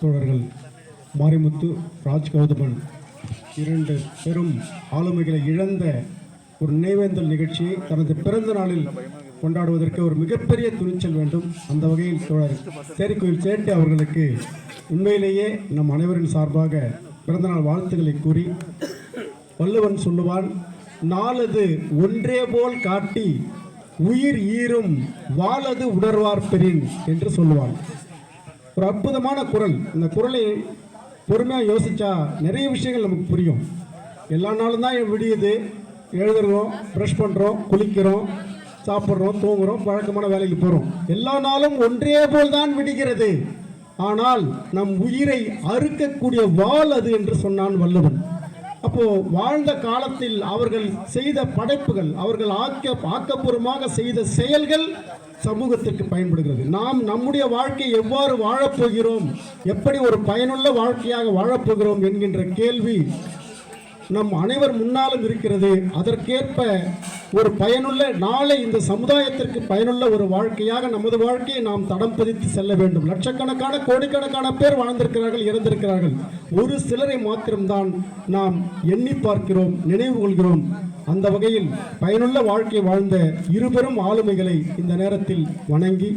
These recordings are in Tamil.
தோழர்கள் மாரிமுத்து ராஜ் கௌதமன் இரண்டு பெரும் ஆளுமைகளை இழந்த ஒரு நினைவேந்தல் நிகழ்ச்சியை தனது பிறந்த நாளில் கொண்டாடுவதற்கு ஒரு மிகப்பெரிய துணிச்சல் வேண்டும். அந்த வகையில் தோழர் சேரிக்கோயில் சேட்டு அவர்களுக்கு உண்மையிலேயே நம் அனைவரின் சார்பாக பிறந்தநாள் வாழ்த்துக்களை கூறி வள்ளுவன் சொல்லுவான் நாளது ஒன்றே போல் காட்டி உயிர் ஈரும் வாழது உணர்வார் பெறின் என்று சொல்லுவான். ஒரு அற்புதமான குரல். இந்த குரலை பொறுமையாக யோசித்தா நிறைய விஷயங்கள் நமக்கு புரியும். எல்லா நாளும் தான் விடியுது. எழுதுறோம் ப்ரஷ் பண்ணுறோம் குளிக்கிறோம் சாப்பிட்றோம் தூங்குறோம் வழக்கமான வேலைக்கு போகிறோம் எல்லா நாளும் ஒன்றே போல் தான் விடுகிறது. ஆனால் நம் உயிரை அறுக்கக்கூடிய வாள் அது என்று சொன்னான் வல்லவன் அப்போ வாழ்ந்த காலத்தில் அவர்கள் செய்த படைப்புகள் அவர்கள் ஆக்க ஆக்கப்பூர்வமாக செய்த செயல்கள் சமூகத்திற்கு பயன்படுகிறது. நாம் நம்முடைய வாழ்க்கை எவ்வாறு வாழப்போகிறோம்? எப்படி ஒரு பயனுள்ள வாழ்க்கையாக வாழப்போகிறோம் என்கின்ற கேள்வி நம் அனைவர் முன்னாலும் இருக்கிறது. அதற்கேற்ப ஒரு பயனுள்ள நாளை இந்த சமுதாயத்திற்கு பயனுள்ள ஒரு வாழ்க்கையாக நமது வாழ்க்கையை நாம் தடம் பதித்து செல்ல வேண்டும். லட்சக்கணக்கான கோடிக்கணக்கான பேர் வாழ்ந்திருக்கிறார்கள் இறந்திருக்கிறார்கள். ஒரு சிலரை மாத்திரம்தான் நாம் எண்ணி பார்க்கிறோம் நினைவு கொள்கிறோம். அந்த வகையில் பயனுள்ள வாழ்க்கை வாழ்ந்த இருபெரும் ஆளுமைகளை இந்த நேரத்தில் வணங்கி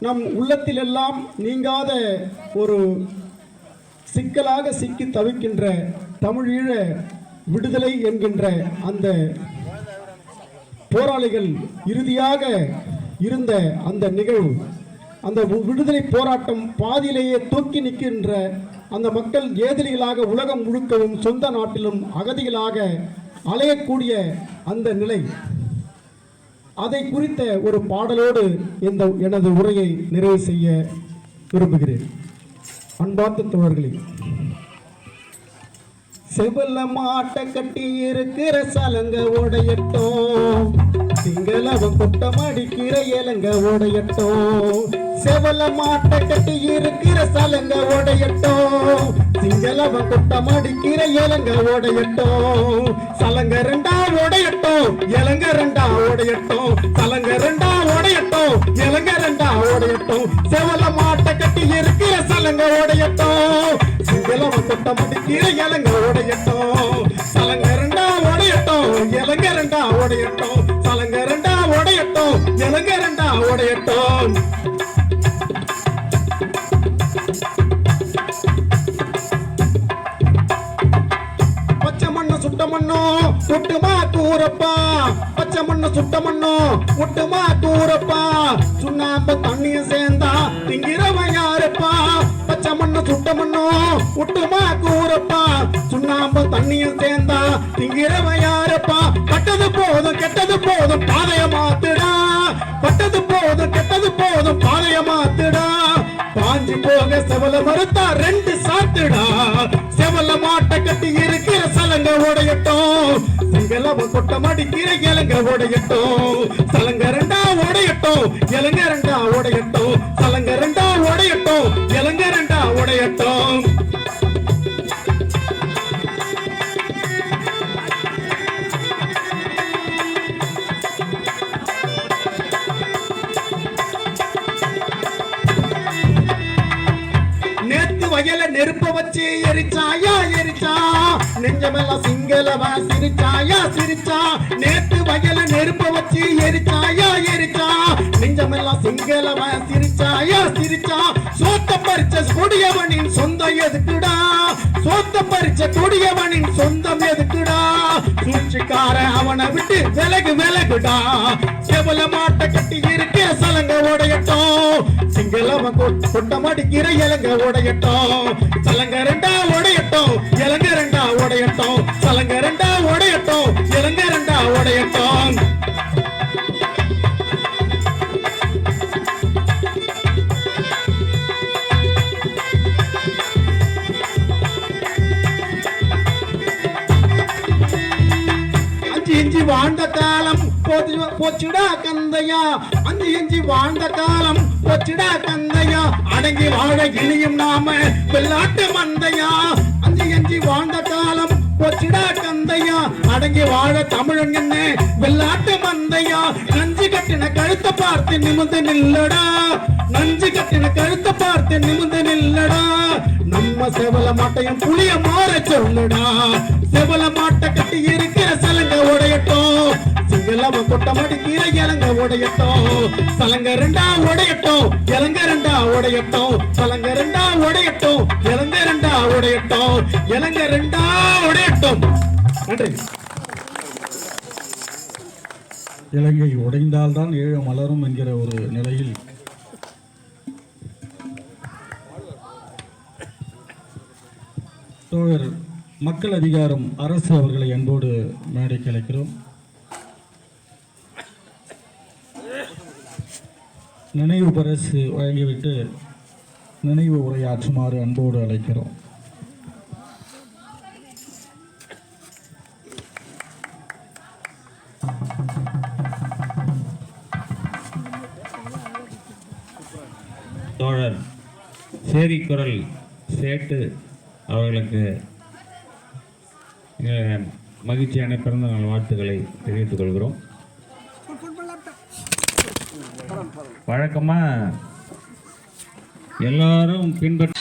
நம் உள்ளத்திலெல்லாம் நீங்காத ஒரு சிக்கலாக சிக்கி தவிக்கின்ற தமிழீழ விடுதலை என்கின்ற அந்த போராளிகள் இறுதியாக இருந்த அந்த நிகழ்வு அந்த விடுதலை போராட்டம் பாதியிலேயே தூக்கி நிற்கின்ற அந்த மக்கள் ஏதிரிகளாக உலகம் முழுக்கவும் சொந்த நாட்டிலும் அகதிகளாக அலையக்கூடிய அந்த நிலை. அதை குறித்த ஒரு பாடலோடு இந்த எனது உரையை நிறைவு செய்ய விரும்புகிறேன். அன்பார்ந்த தோழர்களே செவல்ல மாட்டை கட்டி இருக்கிற சலங்க உடையட்டோம். சிங்களவன் குட்டம் அடிக்கிற இலங்க உடையட்டும். செவல மாட்ட கட்டி இருக்கிற சலங்க உடையட்டும். சிங்களவன் குட்டம் அடிக்கிற இலங்க உடையட்டும். சலங்க ரெண்டா உடையட்டும் இலங்க ரெண்டா உடையட்டும். சலங்க ரெண்டா உடையட்டும் இலங்க ரெண்டா உடையட்டும். செவல மாட்ட கட்டி இருக்கிற சலங்க உடையட்டும். சிங்களவன் குட்டம் அடிக்கிற இலங்க உடையட்டும். சுட்டுமா தூரப்பா பச்சை மண்ணு சுட்ட மண்ணோ. ஒட்டுமா தூரப்பா சுண்ணாம்பு தண்ணியும் சேர்ந்தா திங்கிறவன் யாருப்பா? பச்சை மண்ணு சுட்ட மண்ணோ. ஒட்டுமா கூறப்பா சுண்ணாம்பு தண்ணியும் சேர்ந்தா திங்கிறவன் யாருப்பா? பட்டது போதும் கெட்டது போதும் பாதைய மாத்துடா. பட்டது போதும் கெட்டது போதும் பாதைய மாத்துடா. பாஞ்சு போக செவல மறுத்தா ரெண்டு சாத்துடா. செவல மாட்டை கட்டி இருக்கிற சலங்க உடையட்டும். சிங்களவ கொட்ட மடிக்கிற இலங்க உடையட்டும் சலங்க ரெண்டா உடையட்டும் இலங்க ரெண்டா உடையட்டும் சலங்க ரெண்டா உடையட்டும் இலங்க ரெண்டா உடையட்டும் நேத்து வயல நெருப்ப வச்சு எரிச்சாயா எரிச்சா? நெஞ்சமெல்லாம் சிங்களவா சிரிச்சாயா சிரிச்சா. நேத்து வயல நெருப்ப வச்சு எரிச்சாயா எரிச்சா. நெஞ்சமெல்லாம் சிங்களவா சிரிச்சாயா சிரிச்சா. சோத்த பறிச்ச கொடியவனின் சொந்தம் எதுக்குடா? சோத்த பறிச்ச கொடியவனின் சொந்தம் எதுக்குடா? சூழ்ச்சிக்கார அவனை விட்டு விலகு விலகுடா. செவல மாட்ட கட்டி இருக்க சலங்க உடையட்டும். சிங்களவன் கொ- கொண்ட மடிக்கிற இலங்க உடையட்டும். சலங்க ரெண்டா உடையட்டும் இலங்க ரெண்டா உடையட்டும். சலங்க ரெண்டா உடையட்டும் இலங்க ரெண்டா உடையட்டும். போச்சு- போச்சுடா கந்தையா. அஞ்சு அஞ்சு வாழ்ந்த காலம் போச்சுடா கந்தையா. அடங்கி வாழ இனியும் நாம வெள்ளாட்டு மந்தையா. அஞ்சு அஞ்சு வாழ்ந்த காலம் போச்சுடா கந்தையா. அடங்கி வாழ தமிழன் என்ன வெள்ளாட்டு மந்தையா. நஞ்சு கட்டின கழுத்தை பார்த்து நிமிந்து நில்லடா. நஞ்சு கட்டின கழுத்தை பார்த்து நிமிந்து நில்லடா. நம்ம செவல மாட்டையும் புளிய மாற சொல்லுடா. செவல மாட்டை கட்டி இருக்கிற சலங்க உடையட்டும். சிங்களம கொட்ட கீழே இலங்க உடையட்டும் சலங்க ரெண்டா உடையட்டும் இலங்க ரெண்டா உடையட்டும் சலங்க ரெண்டா உடையட்டும் இலங்க ரெண்டா உடையட்டும் இலங்க ரெண்டா உடையட்டும் நன்றி. இலங்கை உடைந்தால்தான் ஏழ மலரும் என்கிற ஒரு நிலையில் தோழர் மக்கள் அதிகாரம் அரசு அவர்களை அன்போடு மேடைக்கு அழைக்கிறோம். நினைவு பரிசு வழங்கிவிட்டு நினைவு உரையாற்றுமாறு அன்போடு அழைக்கிறோம். தோழர் சேரிக்குரல் சேட்டு அவர்களுக்கு மகிழ்ச்சியான பிறந்த நாள் வாழ்த்துக்களை தெரிவித்துக் கொள்கிறோம். வழக்கமாக எல்லாரும் பின்பற்ற